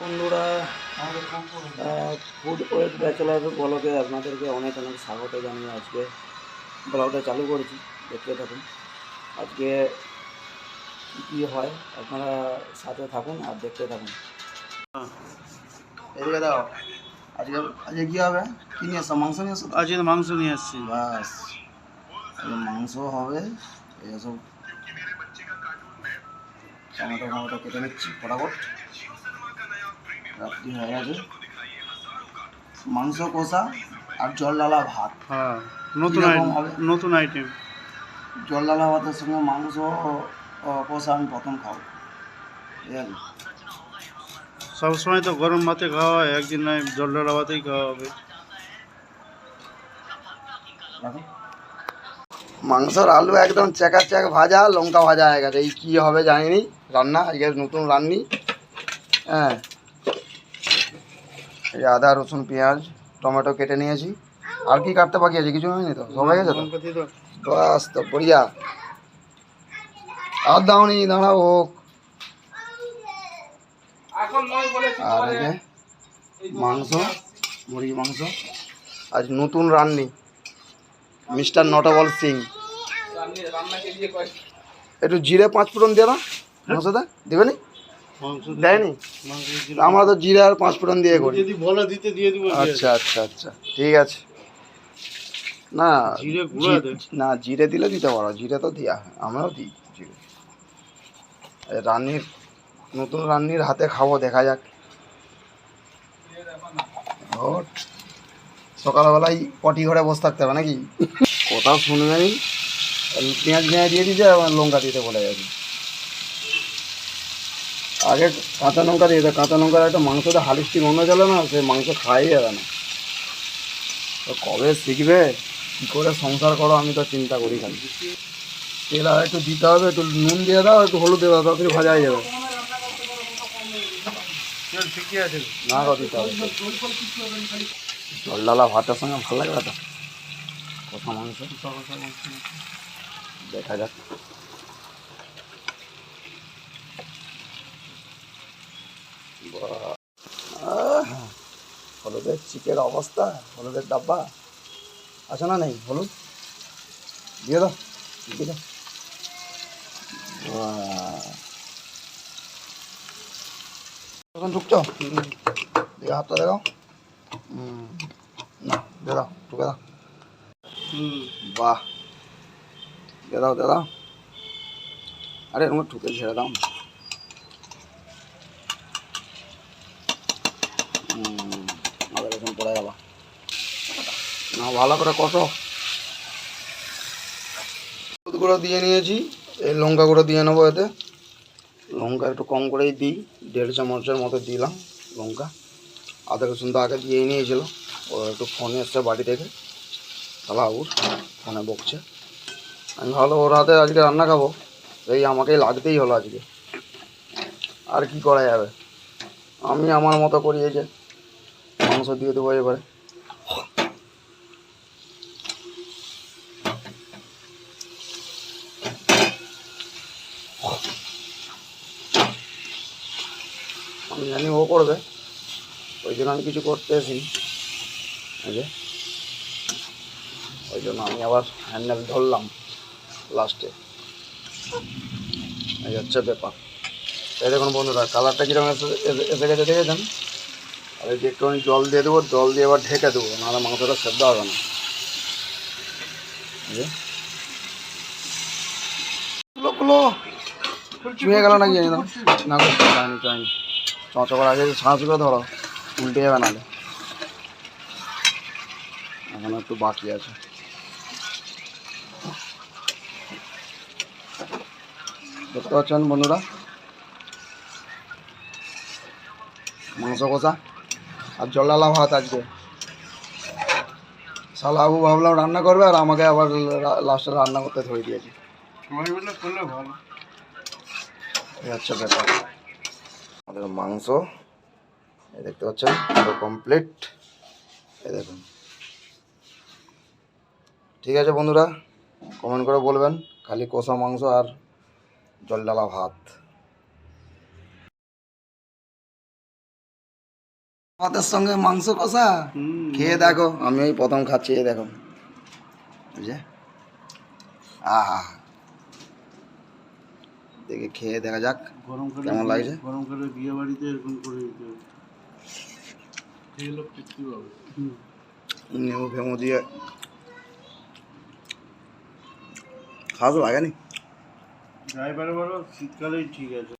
বন্ধুরা food wait bachelor ব্লগে আপনাদেরকে অনেক অনেক স্বাগত জানিয়ে আজকে ব্লগটা চালু করেছি। দেখতে থাকুন। আজকে কী হয় আপনারা সাথে থাকুন আর দেখতে থাকুন। এদিকে দাও। আজকে আজকে কী হবে? কী নিয়ে এসছো মাংস নিয়ে এসছো তো? আজকে মাংস নিয়ে আসছি। বাস। মাংস হবে এসব টমেটো টমেটো কেটে নিচ্ছি ফটাফট। রাত্রি হয়ে গেছে। মাংস কষা আর জল ডালা ভাত। হ্যাঁ নতুন? নতুন আইটেম জল ডালা ভাতের সঙ্গে মাংস কষা আমি প্রথম খাব। ঠিক আছে সবসময় তো গরম ভাতে খাওয়া হয় একদিন নয় জল ডলা ভাতেই খাওয়া হবে। মাংসর আলু একদম চেকা চেক ভাজা লঙ্কা ভাজা হয়ে গেছে। এই কী হবে জানিনি রান্না আজকে নতুন রান্নি। হ্যাঁ। এই আদা রসুন পেঁয়াজ টমেটো কেটে নিয়েছি। আর কি কাটতে বাকি আছে? কিছু হয়নি তো? সবাই গেছে তো? বাস তো বড়িয়া। আর দাওনি দাঁড়াও হোক। আর এই যে মাংস মুরগি মাংস। আজ নতুন রান্নি মিস্টার নটবল সিং। একটু জিরে পাঁচ ফোড়ন দিয়ে না মশলা দেবে নি? দেয়নি? আমরা তো জিরে আর পাঁচ ফোড়ন দিয়ে করি। যদি বলে দিতে দিয়ে দিব আচ্ছা আচ্ছা আচ্ছা ঠিক আছে। না জিরে গুঁড়া না জিরে দিলে দিতে পারো জিরে তো দেওয়া আমরাও দিই জিরে। রান্নির নতুন রান্নির হাতে খাব দেখা যাক। সকালবেলায় পটি ঘরে বসে থাকতে হবে নাকি? কোথাও শুনবে নি? পেঁয়াজ পেঁয়াজ দিয়ে দিতে লঙ্কা দিতে বলে গেছে। আগে কাঁচা লঙ্কা দিয়ে দেয় কাঁচা লঙ্কার একটা মাংসটা হালিস্টি গন্ধ চলে না সে মাংস খাওয়াই যাবে না। তো কবে শিখবে? কী করে সংসার করো আমি তো চিন্তা করি খালি। তেল আর একটু দিতে হবে একটু নুন দিয়ে দাও একটু হলুদ দিয়ে দাও তাড়াতাড়ি ভাজা হয়ে যাবে না দিতে হবে। জল ডালা ভাতের সঙ্গে ভালো লাগবে তো? কষা মাংস। দেখা যাক বাহ। আহ, হলুদের চিকের অবস্থা, হলুদের ডাব্বা। আছে না নেই? হলুদ? দিয়ে দাও দিয়ে দাও। বাহ। এখন দিয়ে হাতটা দেখাও। না, দিয়ে দাও, ঢুকে দাও। বাহ। দিয়ে দাও দিয়ে দাও। আরে, এরকম ঠুকে ছেড়ে দাও না। হুম, আবার এখন পড়ে গেল ভালো করে কষো। হলুদ গুঁড়ো দিয়ে নিয়েছি, এই লঙ্কা গুঁড়ো দিয়ে নেব এতে। লঙ্কা একটু কম করেই দিই, দেড় চামচের মতো দিলাম লঙ্কা। আদা রসুন তো আগে দিয়েই নিয়েছিল ও একটু ফোনে এসছে বাড়ি থেকে খালাবুর ফোনে বকছে। আমি ভালো ওর হাতে আজকে রান্না খাব, এই আমাকেই লাগতেই হলো আজকে। আর কি করা যাবে? আমি আমার মতো করি এই যে, মাংস দিয়ে দেবো এবারে। জানি ও করবে ওই জন্য আমি কিছু করতে আসিনি যে ওই জন্য আমি আবার হ্যান্ডেল ধরলাম লাস্টে এই হচ্ছে ব্যাপার এই দেখুন বন্ধুরা কালারটা কীরকম এসে গেছে দেখেছেন আর এই যে একটুখানি জল দিয়ে দেবো জল দিয়ে আবার ঢেকে দেবো নাহলে মাংসটা সেদ্ধ হবে না। গুলো নাকি না চঁচো করার আগে সাঁচগুলো ধরো উল্টে যাবে নাহলে। এখন একটু বাকি আছে। দেখতে পাচ্ছেন বন্ধুরা? মাংস কষা আর জলালা ভাত আজকে। শালা আবু ভাবলাম রান্না করবে আর আমাকে আবার লাস্টে রান্না করতে ধরে দিয়েছি। এই ব্যাপার। আমাদের মাংস। এই দেখতে পাচ্ছেন পুরো কমপ্লিট এই দেখুন। ঠিক আছে বন্ধুরা কমেন্ট করে বলবেন খালি কষা মাংস আর জল ডালা ভাত। ভাতের সঙ্গে মাংস কষা? খেয়ে দেখো আমি ওই প্রথম খাচ্ছি দেখো। বুঝে আহা। দেখে খেয়ে দেখা যাক কেমন লাগছে? গরমকালে বিয়ে বাড়িতে এরকম করে দিতে নেমু ফেমু দিয়ে। খাওয়া তো লাগেনি। ড্রাইভার বলো শীতকালেই ঠিক আছে।